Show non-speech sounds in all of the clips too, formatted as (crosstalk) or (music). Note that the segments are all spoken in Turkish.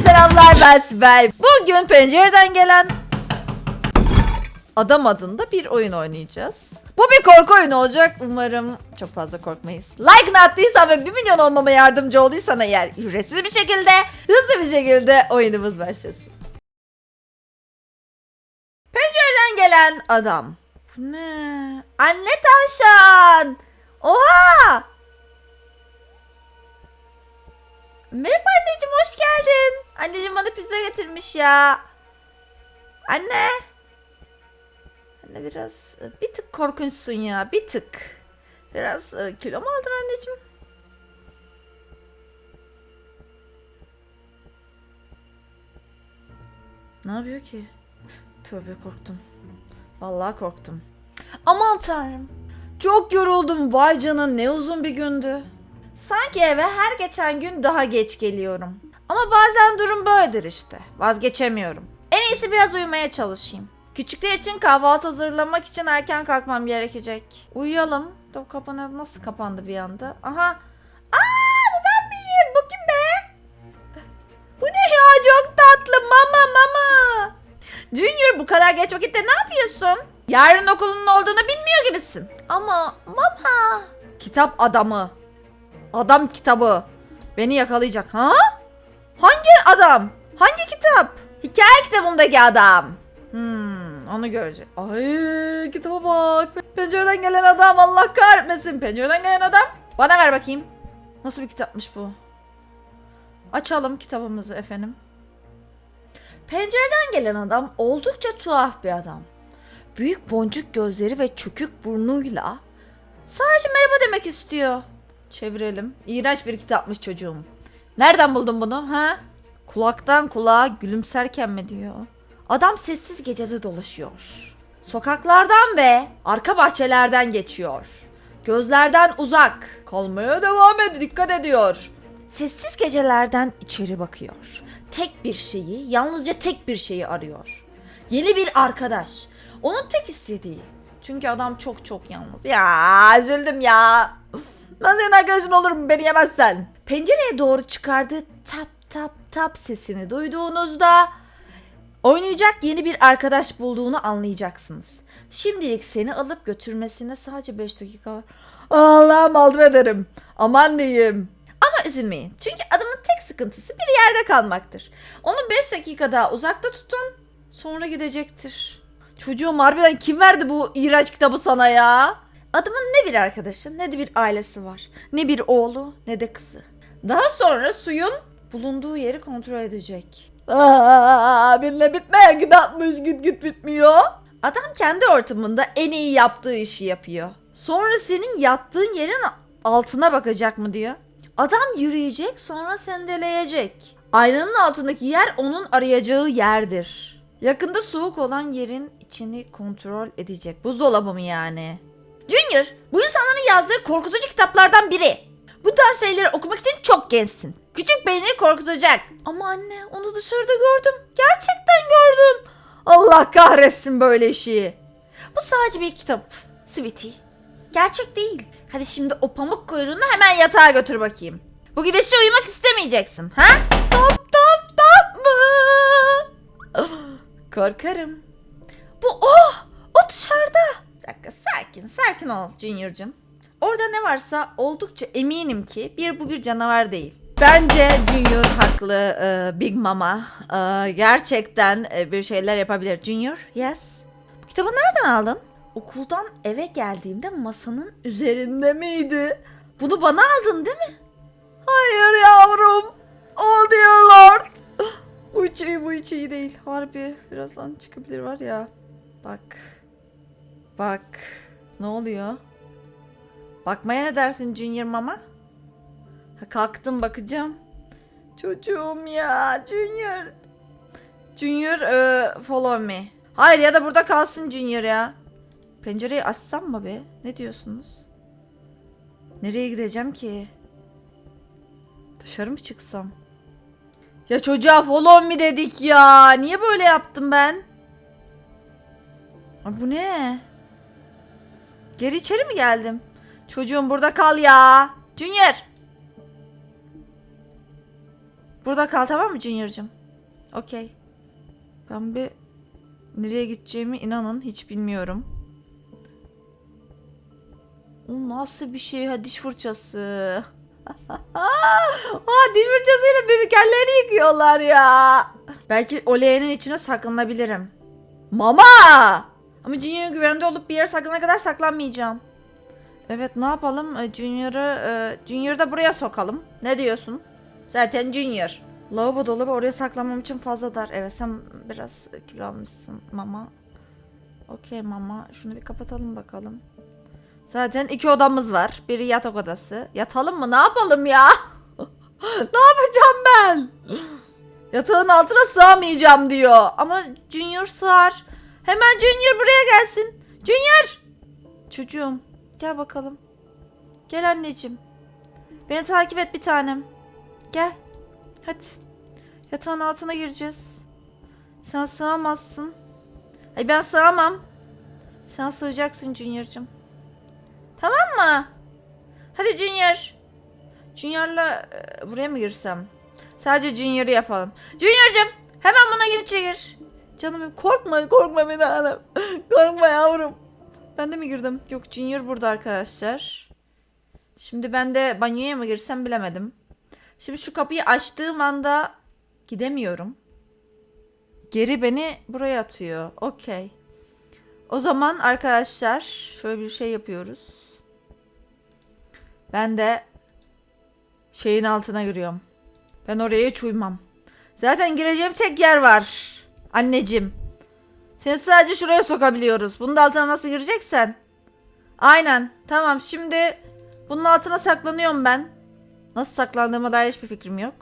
selamlar ben Sibel. Bugün pencereden gelen Adam adında bir oyun oynayacağız. Bu bir korku oyunu olacak. Umarım çok fazla korkmayız. Like attıysan ve 1 milyon olmama yardımcı olduysan eğer ücretsiz bir şekilde, hızlı bir şekilde oyunumuz başlasın. Pencereden gelen adam. Bu ne? Anne tavşan. Oha! Merhaba anneciğim hoş geldin. Anneciğim bana pizza getirmiş ya. Anne. Anne biraz bir tık korkunçsun ya bir tık. Biraz e, kilo mu aldın anneciğim? Ne yapıyor ki? Tövbe korktum. Vallahi korktum. Aman tanrım. Çok yoruldum. Vay canına ne uzun bir gündü. Sanki eve her geçen gün daha geç geliyorum. Ama bazen durum böyledir işte. Vazgeçemiyorum. En iyisi biraz uyumaya çalışayım. Küçükler için kahvaltı hazırlamak için erken kalkmam gerekecek. Uyuyalım. Da kapanı nasıl kapandı bir anda? Aha. Aa bu ben miyim? Bu kim be? Bu ne ya? Çok tatlı. Mama mama. Junior bu kadar geç vakitte ne yapıyorsun? Yarın okulunun olduğunu bilmiyor gibisin. Ama mama. Kitap adamı. Adam kitabı. Beni yakalayacak. Ha? Hangi adam? Hangi kitap? Hikaye kitabındaki adam. Hmm, onu görecek. Ay kitaba bak. Pencereden gelen adam Allah kahretmesin. Pencereden gelen adam. Bana ver bakayım. Nasıl bir kitapmış bu? Açalım kitabımızı efendim. Pencereden gelen adam oldukça tuhaf bir adam. Büyük boncuk gözleri ve çökük burnuyla sadece merhaba demek istiyor. Çevirelim. İğrenç bir kitapmış çocuğum. Nereden buldun bunu ha? Kulaktan kulağa gülümserken mi diyor. Adam sessiz gecede dolaşıyor. Sokaklardan ve arka bahçelerden geçiyor. Gözlerden uzak. Kalmaya devam ed dikkat ediyor. Sessiz gecelerden içeri bakıyor. Tek bir şeyi, yalnızca tek bir şeyi arıyor. Yeni bir arkadaş. Onun tek istediği. Çünkü adam çok çok yalnız. Ya üzüldüm ya. Uf, Ben senin arkadaşın olurum beni yemezsen. Pencereye doğru çıkardığı tap tap tap sesini duyduğunuzda oynayacak yeni bir arkadaş bulduğunu anlayacaksınız. Şimdilik seni alıp götürmesine sadece 5 dakika var. Allah'ım aldım ederim. Aman diyeyim. Ama üzülmeyin. Çünkü adamın tek sıkıntısı bir yerde kalmaktır. Onu 5 dakika daha uzakta tutun. Sonra gidecektir. Çocuğum harbiden kim verdi bu iğrenç kitabı sana ya? Adamın ne bir arkadaşı ne de bir ailesi var. Ne bir oğlu ne de kızı. Daha sonra suyun bulunduğu yeri kontrol edecek. Aa, benimle bitmeyen gidapmış git git bitmiyor. Adam kendi ortamında en iyi yaptığı işi yapıyor. Sonra senin yattığın yerin altına bakacak mı diyor. Adam yürüyecek sonra sendeleyecek. Aynanın altındaki yer onun arayacağı yerdir. Yakında soğuk olan yerin içini kontrol edecek. Buzdolabı mı yani? Junior, bu insanların yazdığı korkutucu kitaplardan biri. Bu tarz şeyleri okumak için çok gençsin. Küçük beynini korkutacak. Ama anne onu dışarıda gördüm. Gerçekten gördüm. Allah kahretsin böyle işi. Bu sadece bir kitap. Sweetie. Gerçek değil. Hadi şimdi o pamuk kuyruğunu hemen yatağa götür bakayım. Bu gidişle uyumak istemeyeceksin. Ha? Tap tap tap mı? (gasps) Korkarım. Bu o. O dışarıda. Bir dakika sakin sakin ol Junior'cım. Orada ne varsa oldukça eminim ki bir bu bir canavar değil. Bence Junior haklı e, Big Mama. E, gerçekten e, bir şeyler yapabilir. Junior, yes. Bu kitabı nereden aldın? Okuldan eve geldiğimde masanın üzerinde miydi? Bunu bana aldın değil mi? Hayır yavrum. Oh dear lord. (gasps) Bu hiç iyi, bu hiç iyi değil. Harbi birazdan çıkabilir var ya. Bak. Bak. Ne oluyor? Bakmaya ne dersin Junior Mama? Ha, kalktım bakacağım. Çocuğum ya Junior. Junior e, follow me. Hayır ya da burada kalsın Junior ya. Pencereyi açsam mı be? Ne diyorsunuz? Nereye gideceğim ki? Dışarı mı çıksam? Ya çocuğa follow me dedik ya. Niye böyle yaptım ben? Ay bu ne? Geri içeri mi geldim? Çocuğum burada kal ya. Junior. Burada kal tamam mı Junior'cığım? Okey. Ben bir nereye gideceğimi inanın hiç bilmiyorum. O nasıl bir şey ha diş fırçası. (laughs) Aa diş fırçasıyla bebek ellerini yıkıyorlar ya. Belki o leğenin içine saklanabilirim. Mama! Ama Junior güvende olup bir yere saklanana kadar saklanmayacağım. Evet ne yapalım? E, Junior'ı e, Junior'ı da buraya sokalım. Ne diyorsun? Zaten Junior. Lavabo dolabı oraya saklamam için fazla dar. Evet sen biraz kilo almışsın mama. Okey mama. Şunu bir kapatalım bakalım. Zaten iki odamız var. Biri yatak odası. Yatalım mı? Ne yapalım ya? (laughs) ne yapacağım ben? (gasps) Yatağın altına sığamayacağım diyor. Ama Junior sığar. Hemen Junior buraya gelsin. Junior! Çocuğum gel bakalım. Gel anneciğim. Beni takip et bir tanem. Gel. Hadi. Yatağın altına gireceğiz. Sen sığamazsın. Ay ben sığamam. Sen sığacaksın Junior'cığım. Tamam mı? Hadi Junior. Junior'la e, buraya mı girsem? Sadece Junior'ı yapalım. Junior'cığım hemen buna içeri gir. Canım korkma korkma bir tanem. (laughs) korkma yavrum. Ben de mi girdim? Yok Junior burada arkadaşlar. Şimdi ben de banyoya mı girsem bilemedim. Şimdi şu kapıyı açtığım anda gidemiyorum. Geri beni buraya atıyor. Okey. O zaman arkadaşlar şöyle bir şey yapıyoruz. Ben de şeyin altına giriyorum. Ben oraya hiç uymam. Zaten gireceğim tek yer var. Anneciğim. Seni sadece şuraya sokabiliyoruz. Bunun altına nasıl gireceksen. Aynen. Tamam şimdi bunun altına saklanıyorum ben. Nasıl saklandığıma dair hiçbir fikrim yok.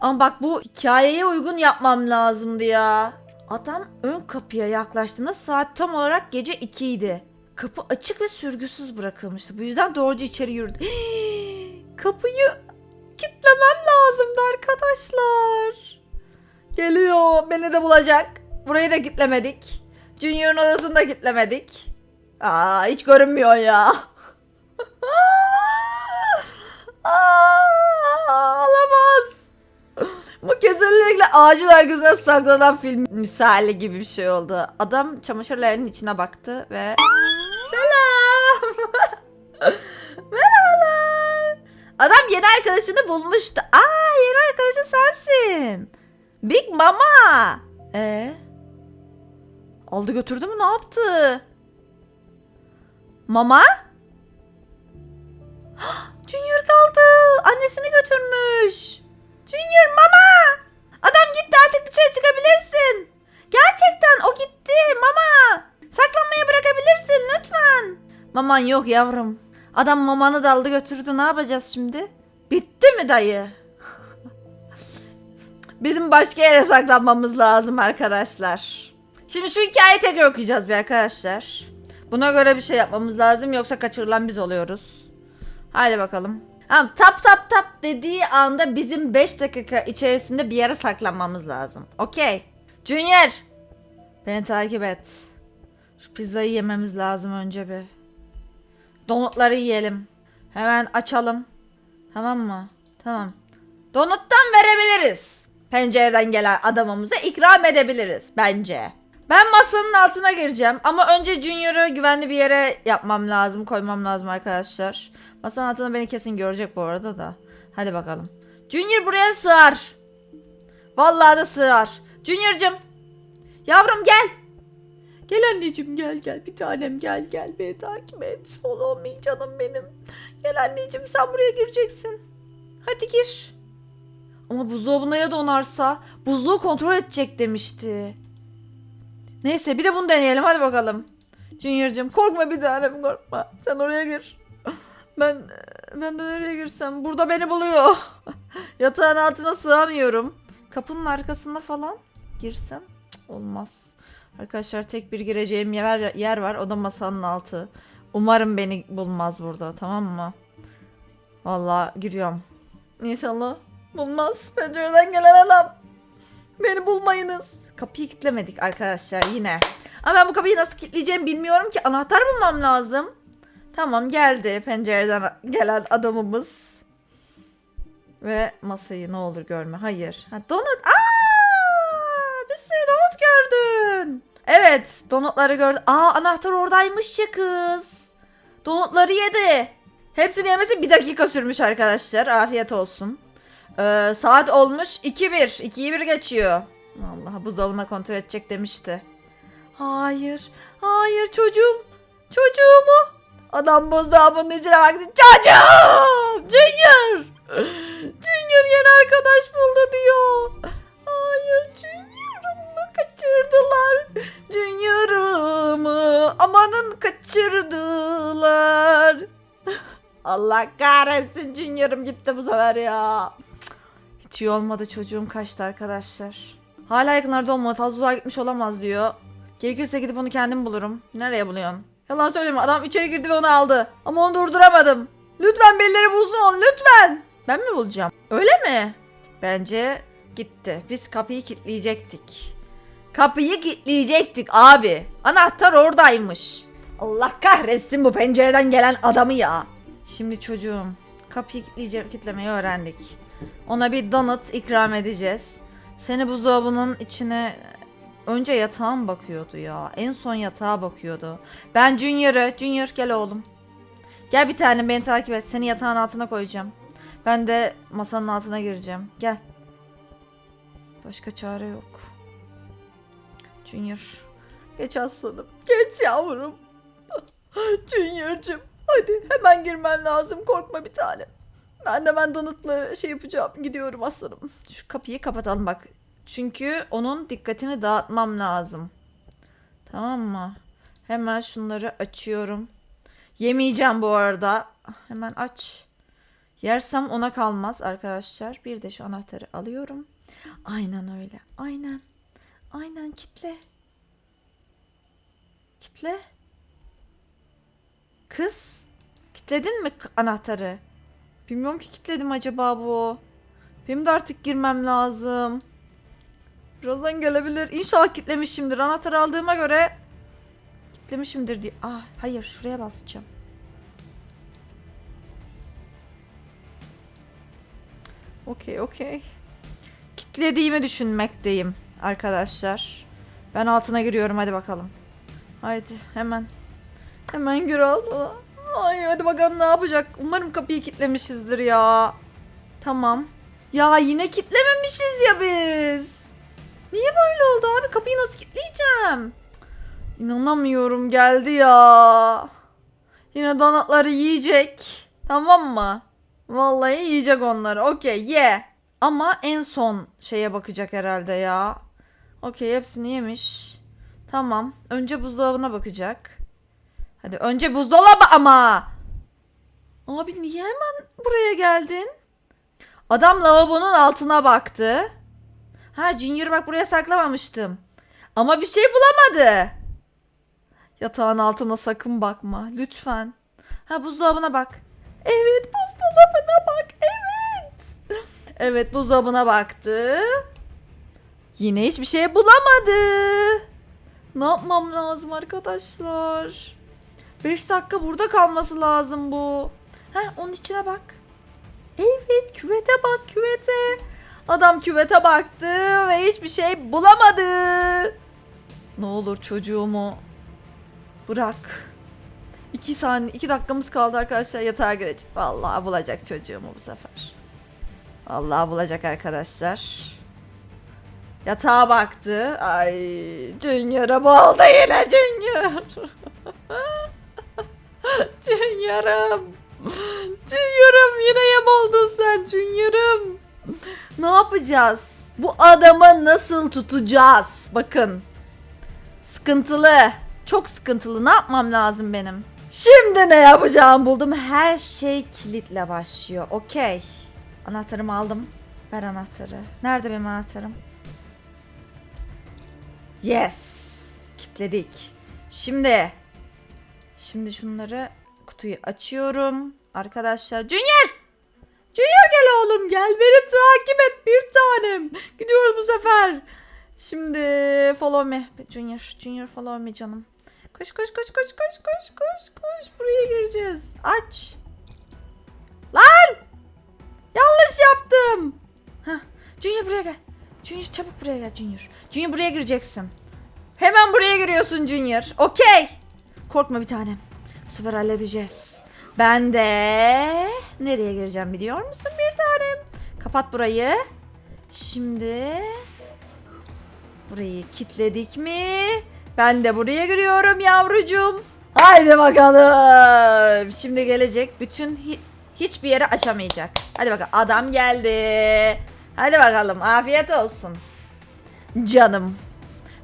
Ama bak bu hikayeye uygun yapmam lazımdı ya. Adam ön kapıya yaklaştığında saat tam olarak gece 2 idi. Kapı açık ve sürgüsüz bırakılmıştı. Bu yüzden doğruca içeri yürüdü. (gasps) Kapıyı kilitlemem lazımdı arkadaşlar. Geliyor beni de bulacak. Burayı da kilitlemedik. Junior'ın odasını da kilitlemedik. Aa hiç görünmüyor ya. (laughs) Aa, olamaz. Bu kesinlikle ağacın arkasına saklanan film misali gibi bir şey oldu. Adam çamaşırlarının içine baktı ve selam. (laughs) Merhabalar. Adam yeni arkadaşını bulmuştu. Aa yeni arkadaşı sensin. Big Mama. Ee? Aldı götürdü mü ne yaptı? Mama? (gasps) Junior kaldı. Annesini götürmüş. Junior mama. Adam gitti artık dışarı çıkabilirsin. Gerçekten o gitti mama. Saklanmayı bırakabilirsin lütfen. Maman yok yavrum. Adam mamanı da götürdü ne yapacağız şimdi? Bitti mi dayı? Bizim başka yere saklanmamız lazım arkadaşlar. Şimdi şu hikayeyi tekrar okuyacağız bir arkadaşlar. Buna göre bir şey yapmamız lazım yoksa kaçırılan biz oluyoruz. Haydi bakalım. Tamam tap tap tap dediği anda bizim 5 dakika içerisinde bir yere saklanmamız lazım. Okey. Junior. Beni takip et. Şu pizzayı yememiz lazım önce bir. Donutları yiyelim. Hemen açalım. Tamam mı? Tamam. Donuttan verebiliriz. Pencereden gelen adamımıza ikram edebiliriz bence. Ben masanın altına gireceğim ama önce Junior'ı güvenli bir yere yapmam lazım, koymam lazım arkadaşlar. Masanın altında beni kesin görecek bu arada da. Hadi bakalım. Junior buraya sığar. Vallahi da sığar. Junior'cım. Yavrum gel. Gel anneciğim gel gel bir tanem gel gel beni takip et. Follow me canım benim. Gel anneciğim sen buraya gireceksin. Hadi gir. Ama buzdolabına ya donarsa buzluğu kontrol edecek demişti. Neyse bir de bunu deneyelim hadi bakalım. Junior'cığım korkma bir tanem korkma. Sen oraya gir. Ben ben de nereye girsem burada beni buluyor. (laughs) Yatağın altına sığamıyorum. Kapının arkasına falan girsem olmaz. Arkadaşlar tek bir gireceğim yer, yer var. O da masanın altı. Umarım beni bulmaz burada tamam mı? Vallahi giriyorum. İnşallah bulmaz. Pencereden gelen adam. Beni bulmayınız. Kapıyı kilitlemedik arkadaşlar yine. Ama ben bu kapıyı nasıl kilitleyeceğimi bilmiyorum ki. Anahtar bulmam lazım. Tamam geldi pencereden gelen adamımız. Ve masayı ne olur görme. Hayır. Ha, donut. Aa! Bir sürü donut gördün. Evet. Donutları gördün. Aa anahtar oradaymış ya kız. Donutları yedi. Hepsini yemesi bir dakika sürmüş arkadaşlar. Afiyet olsun. Ee, saat olmuş 2-1. 2'yi 1 geçiyor. Allah buzdolabına kontrol edecek demişti. Hayır. Hayır çocuğum. Çocuğumu. Adam buzdolabının içine baktı. Çocuğum. Junior. Junior yeni arkadaş buldu diyor. Hayır Junior'ımı kaçırdılar. Junior'ımı amanın kaçırdılar. (laughs) Allah kahretsin Junior'ım gitti bu sefer ya. Hiç iyi olmadı çocuğum kaçtı arkadaşlar. Hala yakınlarda olmalı fazla uzağa gitmiş olamaz diyor. Gerekirse gidip onu kendim bulurum. Nereye buluyorsun? Yalan söyleme adam içeri girdi ve onu aldı. Ama onu durduramadım. Lütfen birileri bulsun onu lütfen. Ben mi bulacağım? Öyle mi? Bence gitti. Biz kapıyı kilitleyecektik. Kapıyı kilitleyecektik abi. Anahtar oradaymış. Allah kahretsin bu pencereden gelen adamı ya. Şimdi çocuğum kapıyı kilitleyece- kilitlemeyi öğrendik. Ona bir donut ikram edeceğiz. Seni buzdolabının içine önce yatağa mı bakıyordu ya? En son yatağa bakıyordu. Ben Junior'ı. Junior gel oğlum. Gel bir tane beni takip et. Seni yatağın altına koyacağım. Ben de masanın altına gireceğim. Gel. Başka çare yok. Junior. Geç aslanım. Geç yavrum. (laughs) Junior'cım. Hadi hemen girmen lazım. Korkma bir tane. Ben de ben donutları şey yapacağım. Gidiyorum aslanım. Şu kapıyı kapatalım bak. Çünkü onun dikkatini dağıtmam lazım. Tamam mı? Hemen şunları açıyorum. Yemeyeceğim bu arada. Hemen aç. Yersem ona kalmaz arkadaşlar. Bir de şu anahtarı alıyorum. Aynen öyle. Aynen. Aynen kitle. Kitle. Kız. Kitledin mi anahtarı? Bilmiyorum ki kitledim acaba bu. Benim de artık girmem lazım. Birazdan gelebilir. İnşallah kitlemişimdir. Anahtarı aldığıma göre kitlemişimdir diye. Ah hayır şuraya basacağım. Okey okey. Kitlediğimi düşünmekteyim arkadaşlar. Ben altına giriyorum hadi bakalım. Haydi hemen. Hemen gir altına. Ay hadi bakalım ne yapacak. Umarım kapıyı kitlemişizdir ya. Tamam. Ya yine kitlememişiz ya biz. Niye böyle oldu abi? Kapıyı nasıl kilitleyeceğim? İnanamıyorum geldi ya. Yine donatları yiyecek. Tamam mı? Vallahi yiyecek onları. Okey ye. Ama en son şeye bakacak herhalde ya. Okey hepsini yemiş. Tamam. Önce buzdolabına bakacak. Hadi önce buzdolabı ama. Abi niye hemen buraya geldin? Adam lavabonun altına baktı. Ha Junior bak buraya saklamamıştım. Ama bir şey bulamadı. Yatağın altına sakın bakma. Lütfen. Ha buzdolabına bak. Evet buzdolabına bak. Evet. Evet buzdolabına baktı. Yine hiçbir şey bulamadı. Ne yapmam lazım arkadaşlar? 5 dakika burada kalması lazım bu. Ha onun içine bak. Evet küvete bak küvete. Adam küvete baktı ve hiçbir şey bulamadı. Ne olur çocuğumu bırak. İki saniye, iki dakikamız kaldı arkadaşlar yatağa girecek. Vallahi bulacak çocuğumu bu sefer. Vallahi bulacak arkadaşlar. Yatağa baktı. Ay Junior'a buldu yine Junior. (laughs) Junior'ım. Junior'ım yine yem oldun sen Junior'ım. Ne yapacağız? Bu adamı nasıl tutacağız? Bakın. Sıkıntılı. Çok sıkıntılı. Ne yapmam lazım benim? Şimdi ne yapacağım buldum. Her şey kilitle başlıyor. Okey. Anahtarımı aldım. Ver anahtarı. Nerede benim anahtarım? Yes. Kitledik. Şimdi. Şimdi şunları kutuyu açıyorum. Arkadaşlar. Junior! Junior gel oğlum gel beni takip et bir tanem. Gidiyoruz bu sefer. Şimdi follow me. Junior, Junior follow me canım. Koş koş koş koş koş koş koş koş. Buraya gireceğiz. Aç. Lan! Yanlış yaptım. Hah. Junior buraya gel. Junior çabuk buraya gel Junior. Junior buraya gireceksin. Hemen buraya giriyorsun Junior. Okey. Korkma bir tanem. Bu halledeceğiz. Ben de nereye gireceğim biliyor musun bir tanem? Kapat burayı. Şimdi burayı kilitledik mi? Ben de buraya giriyorum yavrucuğum. Haydi bakalım. Şimdi gelecek bütün hi- hiçbir yeri açamayacak. Hadi bakalım adam geldi. Hadi bakalım afiyet olsun. Canım.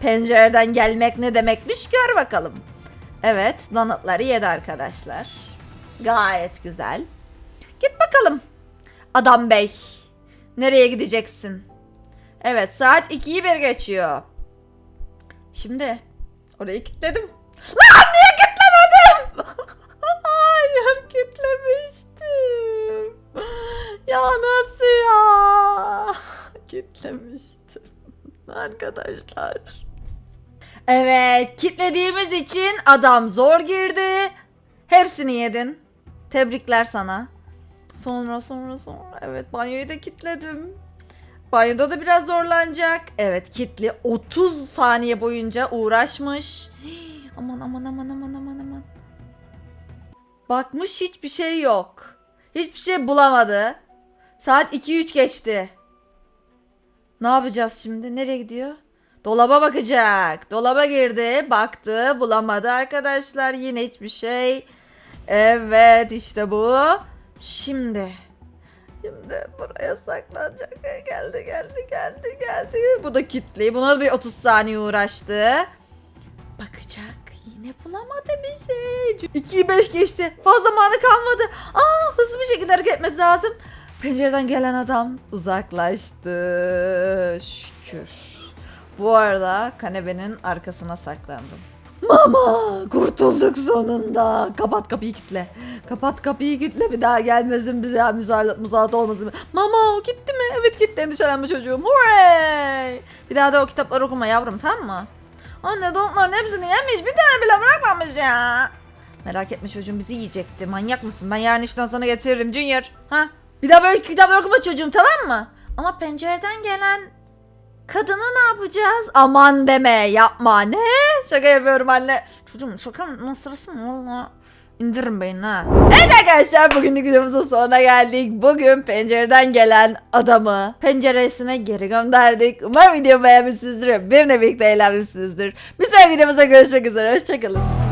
Pencereden gelmek ne demekmiş gör bakalım. Evet donutları yedi arkadaşlar. Gayet güzel. Git bakalım. Adam bey. Nereye gideceksin? Evet saat 2'yi bir geçiyor. Şimdi orayı kilitledim. Lan niye kilitlemedim? (laughs) Hayır kilitlemiştim. Ya nasıl ya? (laughs) Kilitlemiştim. Arkadaşlar. Evet kilitlediğimiz için adam zor girdi. Hepsini yedin. Tebrikler sana. Sonra sonra sonra evet banyoyu da kilitledim. Banyoda da biraz zorlanacak. Evet kitli 30 saniye boyunca uğraşmış. (gasps) Aman aman aman aman aman aman. Bakmış hiçbir şey yok. Hiçbir şey bulamadı. Saat 2-3 geçti. Ne yapacağız şimdi? Nereye gidiyor? Dolaba bakacak. Dolaba girdi, baktı, bulamadı arkadaşlar. Yine hiçbir şey. Evet, işte bu. Şimdi Şimdi buraya saklanacak. Geldi geldi geldi geldi. Bu da kitli. Buna da bir 30 saniye uğraştı. Bakacak. Yine bulamadı bir şey. 2'yi 5 geçti. Fazla zamanı kalmadı. Aa hızlı bir şekilde hareket etmesi lazım. Pencereden gelen adam uzaklaştı. Şükür. Bu arada kanepenin arkasına saklandım. Mama kurtulduk sonunda. Kapat kapıyı kitle. Kapat kapıyı kitle bir daha gelmesin bize müsaade, müsaade olmasın. Mama o gitti mi? Evet gitti endişelenme çocuğum. Hooray! Bir daha da o kitapları okuma yavrum tamam mı? Anne donutların hepsini yemiş bir tane bile bırakmamış ya. Merak etme çocuğum bizi yiyecekti. Manyak mısın? Ben yarın işten sana getiririm Junior. Ha? Bir daha böyle kitap okuma çocuğum tamam mı? Ama pencereden gelen Kadını ne yapacağız? Aman deme yapma ne? Şaka yapıyorum anne. Çocuğum şaka mı sırası mı? Valla indiririm beynini ha. Evet arkadaşlar bugünkü videomuzun sonuna geldik. Bugün pencereden gelen adamı penceresine geri gönderdik. Umarım videomu beğenmişsinizdir. Benimle birlikte eğlenmişsinizdir. Bir sonraki videomuzda görüşmek üzere. Hoşçakalın.